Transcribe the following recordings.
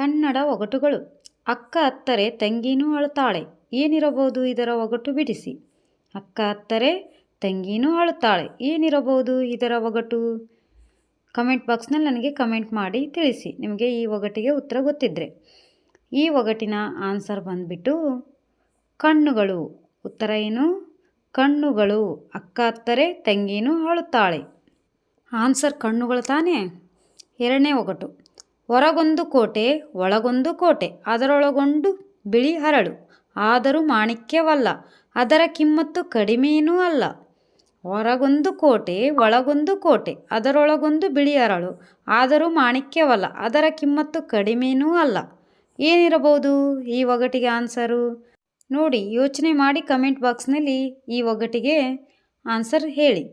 ಕನ್ನಡ ಒಗಟುಗಳು. ಅಕ್ಕ ಅತ್ತರೆ ತಂಗಿನೂ ಅಳುತ್ತಾಳೆ. ಏನಿರಬಹುದು ಇದರ ಒಗಟು ಬಿಡಿಸಿ. ಅಕ್ಕ ಅತ್ತರೆ ತಂಗಿನೂ ಅಳುತ್ತಾಳೆ. ಏನಿರಬಹುದು ಇದರ ಒಗಟು? ಕಮೆಂಟ್ ಬಾಕ್ಸ್ನಲ್ಲಿ ನನಗೆ ಕಮೆಂಟ್ ಮಾಡಿ ತಿಳಿಸಿ. ನಿಮಗೆ ಈ ಒಗಟಿಗೆ ಉತ್ತರ ಗೊತ್ತಿದ್ದರೆ ಈ ಒಗಟಿನ ಆನ್ಸರ್ ಬಂದುಬಿಟ್ಟು ಕಣ್ಣುಗಳು. ಉತ್ತರ ಏನು? ಕಣ್ಣುಗಳು. ಅಕ್ಕ ಅತ್ತರೆ ತಂಗಿನೂ ಅಳುತ್ತಾಳೆ. ಆನ್ಸರ್ ಕಣ್ಣುಗಳು ತಾನೇ? ಎರಡನೇ ಒಗಟು. ಹೊರಗೊಂದು ಕೋಟೆ, ಒಳಗೊಂದು ಕೋಟೆ, ಅದರೊಳಗೊಂಡು ಬಿಳಿ ಹರಳು. ಆದರೂ ಮಾಣಿಕ್ಯವಲ್ಲ, ಅದರ ಕಿಮ್ಮತ್ತು ಕಡಿಮೆಯೂ ಅಲ್ಲ. ಹೊರಗೊಂದು ಕೋಟೆ, ಒಳಗೊಂದು ಕೋಟೆ, ಅದರೊಳಗೊಂದು ಬಿಳಿ ಹರಳು. ಆದರೂ ಮಾಣಿಕ್ಯವಲ್ಲ, ಅದರ ಕಿಮ್ಮತ್ತು ಕಡಿಮೆಯೂ ಅಲ್ಲ. ಏನಿರಬಹುದು ಈ ಒಗಟಿಗೆ ಆನ್ಸರು? ನೋಡಿ, ಯೋಚನೆ ಮಾಡಿ ಕಮೆಂಟ್ ಬಾಕ್ಸ್ನಲ್ಲಿ ಈ ಒಗಟಿಗೆ ಆನ್ಸರ್ ಹೇಳಿ.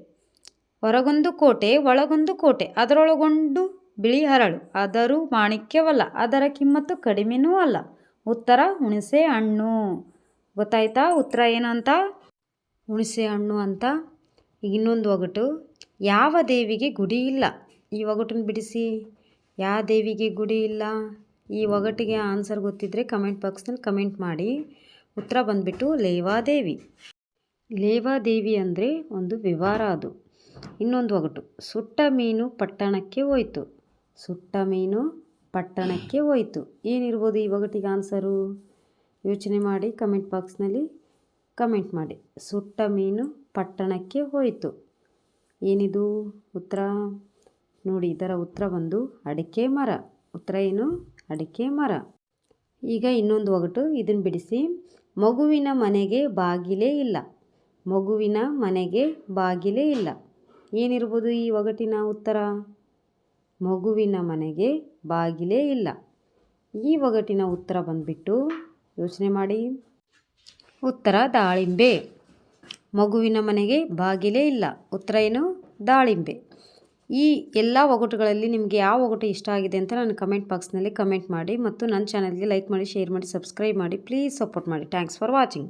ಹೊರಗೊಂದು ಕೋಟೆ, ಒಳಗೊಂದು ಕೋಟೆ, ಅದರೊಳಗೊಂಡು ಬಿಳಿ ಹರಳು, ಆದರೂ ಮಾಣಿಕ್ಯವಲ್ಲ, ಅದರ ಕಿಮ್ಮತ್ತು ಕಡಿಮೆನೂ ಅಲ್ಲ. ಉತ್ತರ, ಹುಣಸೆ ಹಣ್ಣು. ಗೊತ್ತಾಯ್ತಾ? ಉತ್ತರ ಏನು ಅಂತ? ಹುಣಸೆ ಹಣ್ಣು ಅಂತ. ಇನ್ನೊಂದು ಒಗಟು, ಯಾವ ದೇವಿಗೆ ಗುಡಿ ಇಲ್ಲ? ಈ ಒಗಟನ್ನು ಬಿಡಿಸಿ. ಯಾವ ದೇವಿಗೆ ಗುಡಿ ಇಲ್ಲ? ಈ ಒಗಟಿಗೆ ಆನ್ಸರ್ ಗೊತ್ತಿದ್ದರೆ ಕಮೆಂಟ್ ಬಾಕ್ಸ್ನಲ್ಲಿ ಕಮೆಂಟ್ ಮಾಡಿ. ಉತ್ತರ ಬಂದುಬಿಟ್ಟು ಲೇವಾದೇವಿ. ಲೇವಾದೇವಿ ಅಂದರೆ ಒಂದು ವಿವಾರ ಅದು. ಇನ್ನೊಂದು ಒಗಟು, ಸುಟ್ಟ ಮೀನು ಪಟ್ಟಣಕ್ಕೆ ಹೋಯ್ತು. ಸುಟ್ಟ ಮೀನು ಪಟ್ಟಣಕ್ಕೆ ಹೋಯಿತು. ಏನಿರ್ಬೋದು ಈ ಒಗಟಿಗೆ ಆನ್ಸರು? ಯೋಚನೆ ಮಾಡಿ ಕಮೆಂಟ್ ಬಾಕ್ಸ್ನಲ್ಲಿ ಕಮೆಂಟ್ ಮಾಡಿ. ಸುಟ್ಟ ಮೀನು ಪಟ್ಟಣಕ್ಕೆ ಹೋಯಿತು. ಏನಿದು ಉತ್ತರ? ನೋಡಿ, ಇದರ ಉತ್ತರ ಬಂದು ಅಡಿಕೆ ಮರ. ಉತ್ತರ ಏನು? ಅಡಿಕೆ ಮರ. ಈಗ ಇನ್ನೊಂದು ಒಗಟು ಇದನ್ನು ಬಿಡಿಸಿ. ಮಗುವಿನ ಮನೆಗೆ ಬಾಗಿಲೇ ಇಲ್ಲ. ಮಗುವಿನ ಮನೆಗೆ ಬಾಗಿಲೇ ಇಲ್ಲ. ಏನಿರ್ಬೋದು ಈ ಒಗಟಿನ ಉತ್ತರ? ಮಗುವಿನ ಮನೆಗೆ ಬಾಗಿಲೇ ಇಲ್ಲ. ಈ ಒಗಟಿನ ಉತ್ತರ ಬಂದುಬಿಟ್ಟು ಯೋಚನೆ ಮಾಡಿ. ಉತ್ತರ, ದಾಳಿಂಬೆ. ಮಗುವಿನ ಮನೆಗೆ ಬಾಗಿಲೇ ಇಲ್ಲ. ಉತ್ತರ ಏನು? ದಾಳಿಂಬೆ. ಈ ಎಲ್ಲ ಒಗಟುಗಳಲ್ಲಿ ನಿಮಗೆ ಯಾವ ಒಗಟು ಇಷ್ಟ ಆಗಿದೆ ಅಂತ ನಾನು ಕಮೆಂಟ್ ಬಾಕ್ಸ್ನಲ್ಲಿ ಕಮೆಂಟ್ ಮಾಡಿ ಮತ್ತು ನನ್ನ ಚಾನಲ್ಗೆ ಲೈಕ್ ಮಾಡಿ ಶೇರ್ ಮಾಡಿ ಸಬ್ಸ್ಕ್ರೈಬ್ ಮಾಡಿ. ಪ್ಲೀಸ್ ಸಪೋರ್ಟ್ ಮಾಡಿ. Thanks for watching